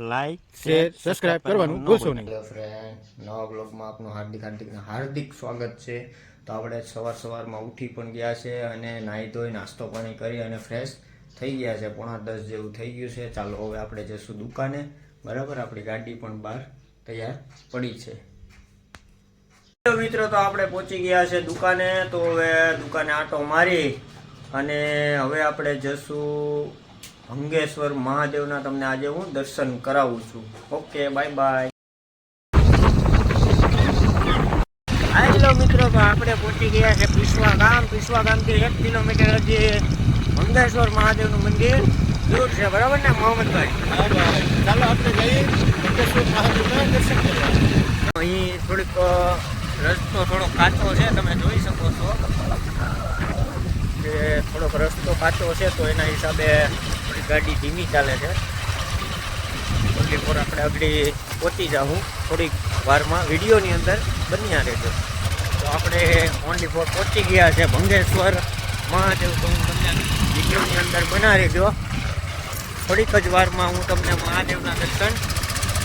Like share subscribe કરવાનું ભૂલશો નહીં હેલો ફ્રેન્ડ નવા બ્લોગમાં આપનું હાર્દિક હાર્દિક હાર્દિક સ્વાગત છે. તો આપણે સવાર સવારમાં ઉઠી પણ ગયા છે અને નાહી ધોઈ નાસ્તો પાણી કરી અને ફ્રેશ થઈ ગયા છે. પોણા દસ જેવું થઈ ગયું છે. ચાલો હવે આપણે જઈશું દુકાને. બરાબર? આપણી ગાડી પણ બહાર તૈયાર પડી છે. મિત્રો તો આપણે પહોંચી ગયા છે દુકાને. તો હવે દુકાને આટો મારી અને હવે આપણે જશું ભંગેશ્વર મહાદેવના તમને આજે હું દર્શન કરાવું છું. Okay bye bye. હેલો મિત્રો તો આપણે પહોંચી ગયા છે પીસવા ગામ. પીસવા ગામથી એક કિલોમીટર હજી મંગેશ્વર મહાદેવનું મંદિર દૂર છે. બરાબર ને મોહમ્મદભાઈ? ચાલો આપણે જઈએ. મંગેશ્વર મહાદેવના દર્શન કરવા. અહીં થોડીક રસ્તો થોડો કાચો છે તમે જોઈ શકો છો. કે થોડોક રસ્તો કાચો છે તો એના હિસાબે થોડી ગાડી ધીમી ચાલે છે. ઓલી પર આપણે આગળ પહોંચી જાઉં. થોડીક વારમાં વિડીયોની અંદર બન્યા રહેજો. તો આપણે ઓનલી ફોર પહોંચી ગયા છે ભંગેશ્વર મહાદેવ તો હું તમને વિડીયોની અંદર બના રહેજો. થોડીક જ વારમાં હું તમને મહાદેવના દર્શન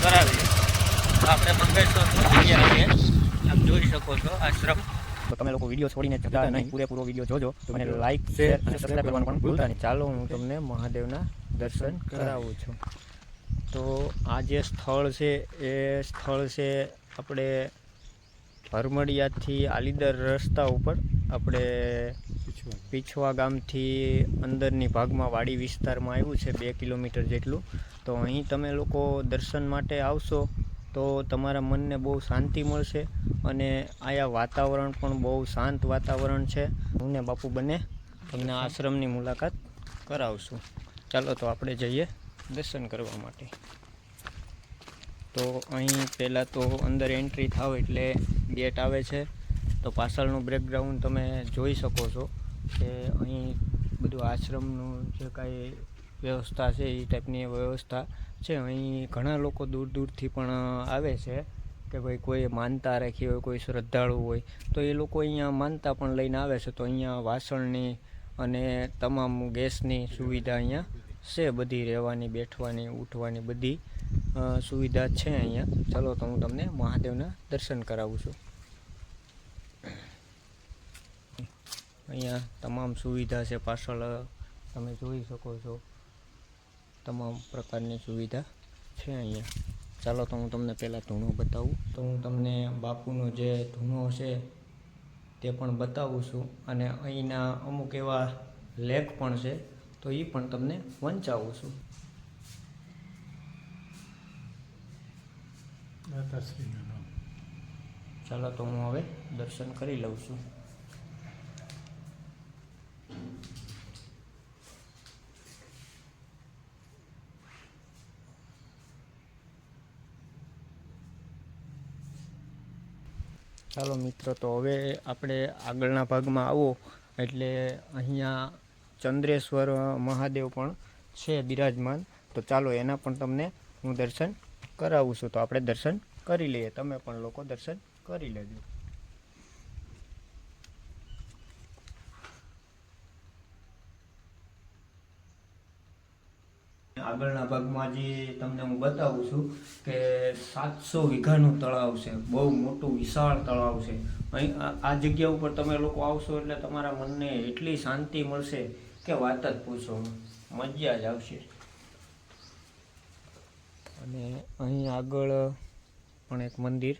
કરાવીશ. આપણે મંગેશ્વર પહોંચી ગયા છીએ. આપ જોઈ શકો છો આશ્રમ તો તમે લોકો વીડિયો છોડીને જતા નહીં. પૂરેપૂરો વીડિયો જોજો. મને લાઈક શેર અને સબસ્ક્રાઈબ કરવાનું પણ ભૂલતા નહીં. ચાલો હું તમને મહાદેવના દર્શન કરાવું છું. તો આ જે સ્થળ છે એ સ્થળ છે આપણે ભરમડિયાથી આલીદર રસ્તા ઉપર. આપણે પીછવા ગામથી અંદરની ભાગમાં વાડી વિસ્તારમાં આવ્યું છે બે કિલોમીટર જેટલું. તો અહીં તમે લોકો દર્શન માટે આવશો. તો તમારા મનને બહુ શાંતિ મળશે અને આયા વાતાવરણ પણ બહુ શાંત વાતાવરણ છે. હું ને બાપુ બંને તમને આશ્રમની મુલાકાત કરાવશું. ચાલો તો આપણે જઈએ દર્શન કરવા માટે. તો અહીં પહેલાં તો અંદર એન્ટ્રી થાવ એટલે ગેટ આવે છે. તો પાછળનું બ્રેકગ્રાઉન્ડ તમે જોઈ શકો છો કે અહીં બધું આશ્રમનું જે કાંઈ વ્યવસ્થા છે એ ટાઈપની વ્યવસ્થા છે. અહીં ઘણા લોકો દૂર દૂરથી પણ આવે છે કે ભાઈ કોઈ માનતા રાખી હોય, કોઈ શ્રદ્ધાળુ હોય, તો એ લોકો અહીંયા માનતા પણ લઈને આવે છે. તો અહીંયા વાસણની અને તમામ ગેસની સુવિધા અહીંયા છે, બધી રહેવાની, બેઠવાની, ઉઠવાની બધી સુવિધા છે અહીંયા. ચલો તો હું તમને મહાદેવના દર્શન કરાવું છું. અહીંયા તમામ સુવિધા છે પાછળ તમે જોઈ શકો છો. તમામ પ્રકારની સુવિધા છે અહીંયા. ચાલો તો હું તમને પહેલાં ધૂણો બતાવું. તો હું તમને બાપુનો જે ધૂણો છે તે પણ બતાવું છું અને અહીંના અમુક એવા લેખ પણ છે તો એ પણ તમને વંચાવું છું. ચાલો તો હું હવે દર્શન કરી લઉં છું. ચાલો મિત્રો, તો હવે આપણે આગળના ભાગમાં આવો. એટલે અહીંયા ચંદ્રેશ્વર મહાદેવ પણ છે બિરાજમાન. તો ચાલો એના પણ તમને હું દર્શન કરાવું છું. તો આપણે દર્શન કરી લઈએ. તમે પણ લોકો દર્શન કરી લેજો. આગળના ભાગમાં જે તમને હું બતાવું છું કે સાતસો વીઘાનું તળાવ છે. બહુ મોટું વિશાળ તળાવ છે. અહીં આ- જગ્યા ઉપર તમે લોકો આવશો એટલે તમારા મનને એટલી શાંતિ મળશે કે વાત જ પૂછો. મજા જ આવશે. અને અહીં આગળ પણ એક મંદિર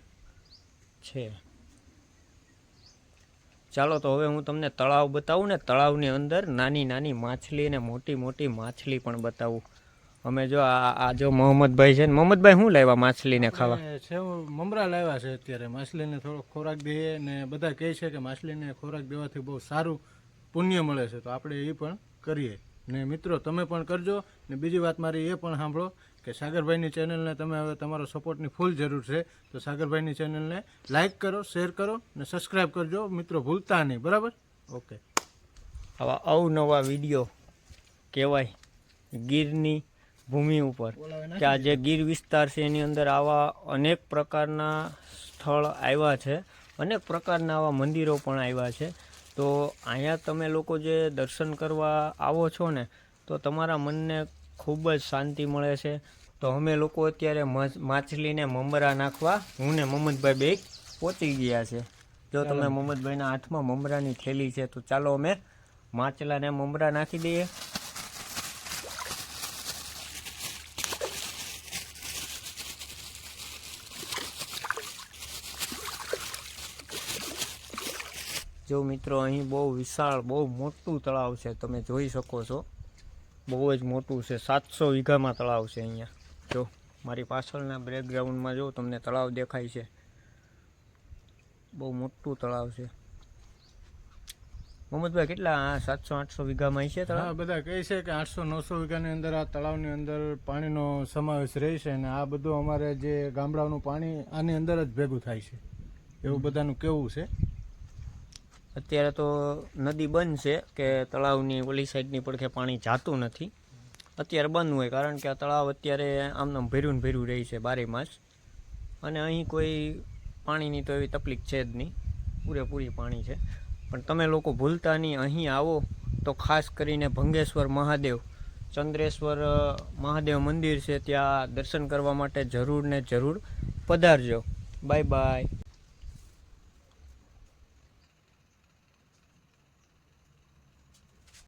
છે. ચાલો તો હવે હું તમને તળાવ બતાવું ને તળાવની અંદર નાની નાની માછલી અને મોટી મોટી માછલી પણ બતાવું. અમે જો આ જો મોહમ્મદભાઈ છે ને મોહમ્મદભાઈ શું લાવ્યા માછલીને ખાવા? છે મમરા લાવ્યા છે અત્યારે. માછલીને થોડો ખોરાક દઈએ ને બધા કહે છે કે માછલીને ખોરાક દેવાથી બહુ સારું પુણ્ય મળે છે. તો આપણે એ પણ કરીએ. ને મિત્રો તમે પણ કરજો. ને બીજી વાત મારી એ પણ સાંભળો કે સાગરભાઈની ચેનલને તમે હવે તમારો સપોર્ટની ફૂલ જરૂર છે. તો સાગરભાઈની ચેનલને લાઇક કરો શેર કરો ને સબસ્ક્રાઈબ કરજો. મિત્રો ભૂલતા નહીં. બરાબર? ઓકે. આવા અવનવા વીડિયો કહેવાય. ગીરની ભૂમિ ઉપર. કે આ જે ગીર વિસ્તાર છે એની અંદર આવા અનેક પ્રકારના સ્થળ આવ્યા છે. અનેક પ્રકારના આવા મંદિરો પણ આવ્યા છે. તો અહીંયા તમે લોકો જે દર્શન કરવા આવો છો ને તો તમારા મનને ખૂબ જ શાંતિ મળે છે. તો અમે લોકો અત્યારે માછલીને મમરા નાખવા હું ને મોહમ્મદભાઈ બે પહોંચી ગયા છે. જો તમે મોહમ્મદભાઈના હાથમાં મમરાની થેલી છે તો ચાલો અમે માછલાને મમરા નાખી દઈએ. જો મિત્રો, અહીં બહુ વિશાળ, બહુ મોટું તળાવ છે, તમે જોઈ શકો છો. બહુ જ મોટું છે, સાતસો વીઘામાં તળાવ છે અહીંયા. જો, મારી પાછળના બ્રેકગ્રાઉન્ડમાં જો તમને તળાવ દેખાય છે. બહુ મોટું તળાવ છે. મોહમ્મદભાઈ, કેટલા સાતસો, આઠસો વીઘામાં છે તળાવ? બધા કહે છે કે આઠસો, નવસો વીઘાની અંદર આ તળાવની અંદર પાણીનો સમાવેશ રહેશે અને આ બધું અમારે જે ગામડાનું પાણી આની અંદર જ ભેગું થાય છે. એવું બધાનું કેવું છે. અત્યારે તો નદી બંધ છે કે તળાવની ઓલી સાઈડની પડખે પાણી જાતું નથી. અત્યારે બંધ હોય કારણ કે આ તળાવ અત્યારે આમનામ ભર્યું રહી રહે છે બારે માસ. અને અહીં કોઈ પાણીની તો એવી તકલીફ છે જ નહીં. પૂરેપૂરી પાણી છે. પણ તમે લોકો ભૂલતા નહીં, અહીં આવો તો ખાસ કરીને ભંગેશ્વર મહાદેવ. ચંદ્રેશ્વર મહાદેવ મંદિર છે, ત્યાં દર્શન કરવા માટે જરૂર ને જરૂર પધારજો. Bye bye.